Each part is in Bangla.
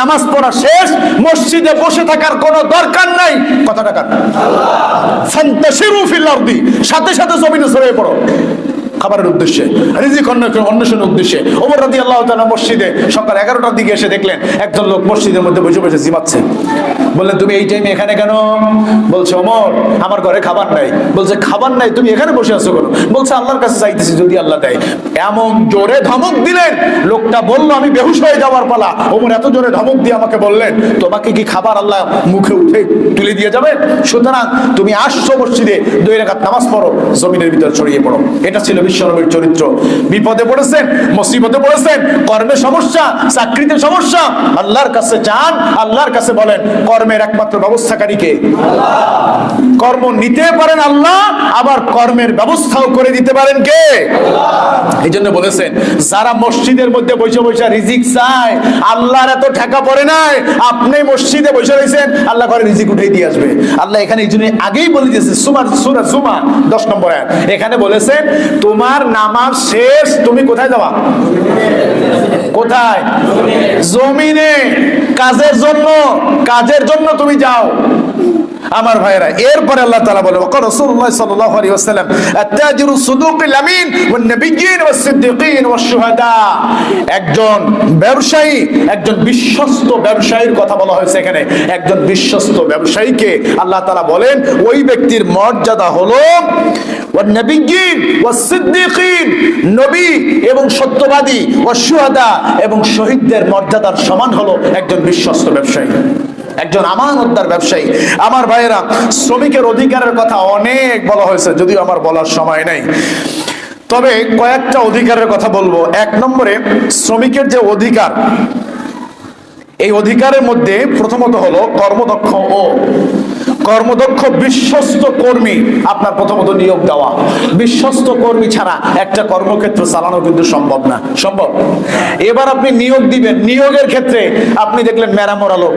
নামাজ পড়া শেষ, মসজিদে বসে থাকার কোনো দরকার নাই। কথা সাথে সাথে জমিনে ছড়িয়ে পড়ো। খাবারের উদ্দেশ্যে, রিজিক অন্বেষণ অন্বেষণের উদ্দেশ্যে। ওমর আল্লাহ মসজিদে সকাল এগারোটার দিকে এসে দেখলেন একজন লোক মসজিদের মধ্যে বসে বসে জিমাচ্ছে। বললেন তুমি এই টাইমে এখানে কেন? বলছে ওমর আমার ঘরে খাবার নাই। বলছে, খাবার নাই, তুমি এখানে বসে আছো কেন? বলছে, আল্লাহর কাছে চাইতেছি যদি আল্লাহ দেয়। এমন জোরে ধমক দিলেন, লোকটা বলল, আমি বেহুশ হয়ে যাওয়ার পালা। ওমর এত জোরে ধমক দিয়ে আমাকে বললেন, তোমাকে কি খাবার আল্লাহ মুখে উঠে তুলে দিয়ে যাবে? সুতরাং তুমি আসছো মসজিদে, দুই রেখাত নামাজ পড়ো, জমিনের ভিতর ছড়িয়ে পড়ো। এটা ছিল বিশ্বনবীর চরিত্র। বিপদে পড়েছেন, মুসিবতে পড়েছেন, কর্মে সমস্যা, চাকরিতে সমস্যা। আল্লাহর কাছে চান, আল্লাহর কাছে বলেন কর্মের একমাত্র ব্যবস্থাকারীকে। কর্ম নিতে পারেন আল্লাহ, আবার কর্মের ব্যবস্থাও করে দিতে পারেন কে? এই জন্য বলেছেন, যারা মসজিদের মধ্যে বসে বসে রিজিক চায়, আল্লাহর এত ঠেকা পড়ে নাই, আপনি মসজিদে বসে রয়েছেন, আল্লাহ করে রিজিক উঠেই দিয়ে আসবে। আল্লাহ এখানে এই জন্য আগেই বলে দিয়েছে সুমার সুরা সুমা দশ নম্বর। এখানে বলেছেন, তোমার নামাজ শেষ, তুমি কোথায় যাবা? কোথায়? জমিনে। কাজের জন্য। কাজের জন্য তুমি যাও। আমার ভাইরা এরপরে আল্লাহ তাআলা বলে সিদ্দিকিন একজন ব্যবসায়ী, একজন বিশ্বস্ত ব্যবসায়ীর কথা বলা হয়েছে এখানে। একজন বিশ্বস্ত ব্যবসায়ীকে আল্লাহ বলেন, ওই ব্যক্তির মর্যাদা হলো সিদ্দিকিন, নবী এবং সত্যবাদী, ওয়াস শুহাদা এবং শহীদদের মর্যাদার সমান হলো একজন বিশ্বস্ত ব্যবসায়ী। একজন আমান উদ্ধার ব্যবসায়ী। আমার ভাইয়েরা, শ্রমিকের অধিকারের কথা অনেক বলা হয়েছে, যদিও আমার বলার সময় নেই। তবে কয়েকটা অধিকারের কথা বলব। এক নম্বরে, শ্রমিকের যে অধিকার, এই অধিকারের মধ্যে প্রথমত হলো কর্মদক্ষ ও কর্মদক্ষ, বিশ্বস্ত কর্মী আপনার প্রথমত নিয়োগ দেওয়া। বিশ্বস্ত কর্মী ছাড়া একটা কর্মক্ষেত্র চালানো কিন্তু সম্ভব না। সম্ভব? এবার আপনি নিয়োগ দিবেন। নিয়োগের ক্ষেত্রে আপনি দেখলেন মেরামরা লোক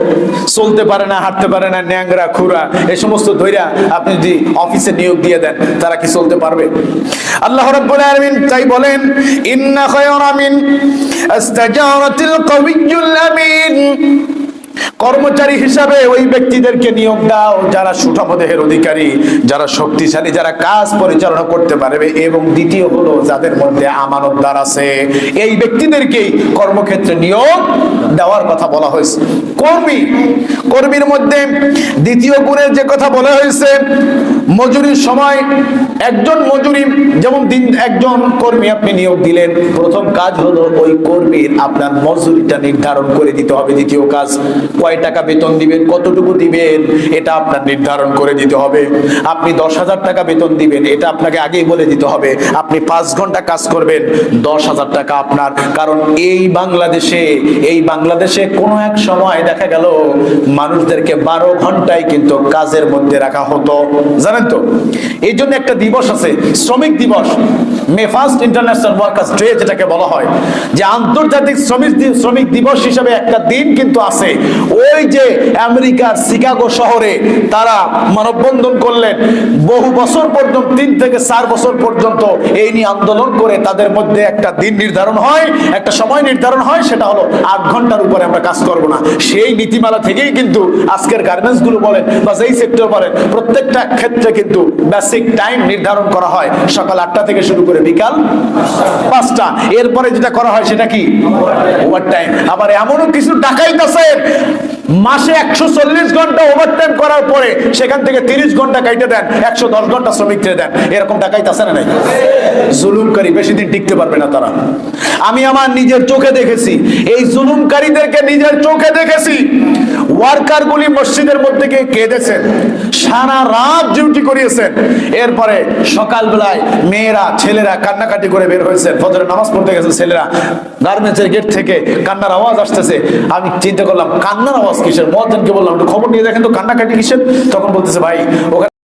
চলতে পারে না, হাঁটতে পারে না, ন্যাংরা, খুরা, এ সমস্ত ধৈরা আপনি যদি অফিসে নিয়োগ দিয়ে দেন, তারা কি চলতে পারবে? আল্লাহ রাব্বুল আলামিন তাই বলেন, ইন্না খায়রা মিন আস্তাজারাতিল আমিন। কর্মচারী হিসাবে ওই ব্যক্তিদেরকে নিয়োগ দাও, যারা সুঠাম দেহের অধিকারী, যারা শক্তিশালী, যারা কাজ পরিচালনা করতে পারবে। এবং দ্বিতীয় হলো, যাদের মধ্যে আমানতদার আছে, এই ব্যক্তিদেরকেই কর্মক্ষেত্রে নিয়োগ দেওয়ার কথা বলা হয়েছে। কর্মী, কর্মীর মধ্যে দ্বিতীয় গুণের যে কথা বলা হয়েছে, মজুরির সময় একজন মজুরি, যেমন দিন, একজন কর্মী আপনি নিয়োগ দিলেন, প্রথম কাজ হলো ওই কর্মীর আপনার মজুরিটা নির্ধারণ করে দিতে হবে। দ্বিতীয় কাজ, কয় টাকা বেতন দিবেন, কতটুকু দিবেন, এটা আপনার নির্ধারণ করে দিতে হবে। আপনি দশ হাজার টাকা বেতন দিবেন, এটা আপনাকে আগেই বলে দিতে হবে। আপনি পাঁচ ঘণ্টা কাজ করবেন, দশ হাজার টাকা আপনার। কারণ এই বাংলাদেশে, এই বাংলাদেশে কোনো এক সময় দেখা গেল মানুষদেরকে বারো ঘন্টায় কিন্তু কাজের মধ্যে রাখা হতো। জানেন তো? এই জন্য একটা দিবস আছে, শ্রমিক দিবস। মে ইন্টারন্যাশনাল ওয়ার্কার্স ডে যেটাকে বলা হয়, যে আন্তর্জাতিক শ্রমিক শ্রমিক দিবস হিসাবে একটা দিন কিন্তু আছে। ওই যে আমেরিকার শিকাগো শহরে তারা মানববন্ধন করলেন। বহু বছর পর্যন্ত, তিন থেকে চার বছর পর্যন্ত এই নিয়ে আন্দোলন করে তাদের মধ্যে একটা দিন নির্ধারণ হয়, একটা সময় নির্ধারণ হয়, সেটা হলো আট ঘণ্টার উপরে আমরা কাজ করব না। সেই নীতিমালা থেকেই কিন্তু আজকের গার্মেন্টসগুলো বলেন বা যেই সেক্টর বলেন, প্রত্যেকটা ক্ষেত্রে কিন্তু বেসিক টাইম নির্ধারণ করা হয়। সকাল আটটা থেকে শুরু করে বিকাল পাঁচটা। এরপরে যেটা করা হয় সেটা কি? ওভার আবার এমনও কিছু ডাকাইতেছেন মাসে একশো চল্লিশ ঘণ্টা ওভার টাইম করার পরে সেখান থেকে তিরিশ ঘণ্টা কাইটে দেন, একশো দশ ঘণ্টা শ্রমিকদের দেন। এরকম ডাকাইতেছে না নাই? জুলুমকারী বেশি দিন টিকতে পারবে না তারা। আমি আমার নিজের চোখে দেখেছি, এই জুলুমকারীদেরকে নিজের চোখে দেখেছি। ওয়ার্কার গুলি মসজিদের মধ্যে গিয়ে কেঁদেছেন, সারা রাত ডিউটি করিয়েছেন। এরপরে সকালবেলায় মেয়েরা, ছেলেরা কান্নাকাটি করে বের হয়েছে ফজরের নামাজ পড়তে গেছে ছেলেরা। গার্মেন্টসের গেট থেকে কান্নার আওয়াজ আসতেছে। আমি চিন্তা করলাম, কান্নার আওয়াজ কিসের? মহাজনকে বললাম, একটু খবর নিয়ে দেখেন তো, কান্নাকাটি কিসের? তখন বলতেছে, ভাই, ওখানে